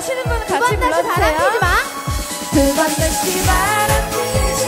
아시는 분 같이 불러주세요. 두번 다시 바람 피지 마.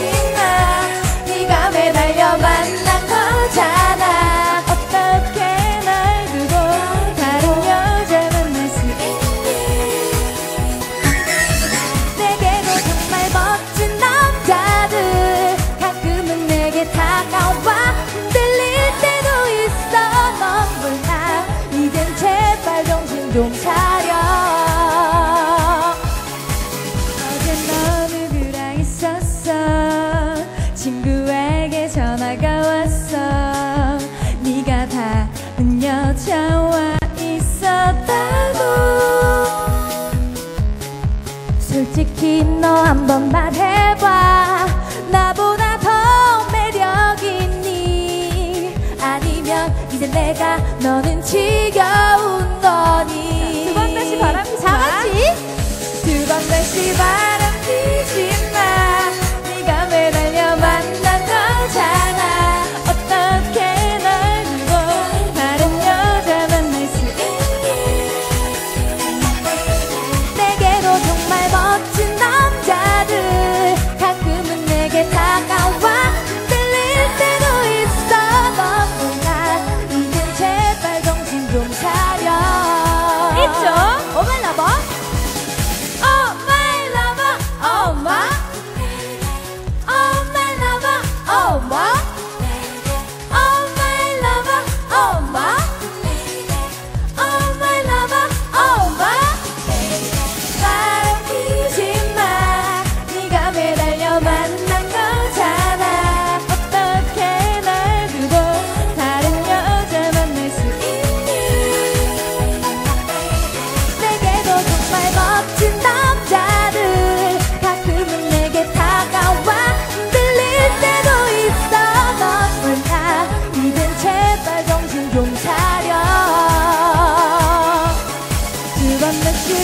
이제 내가 너는 지겨운 거니. 두 번 다시 바람이 다 같이.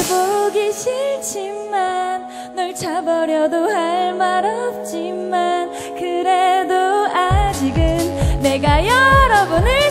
보기 싫지만 널 차버려도 할 말 없지만 그래도 아직은 내가 여러분을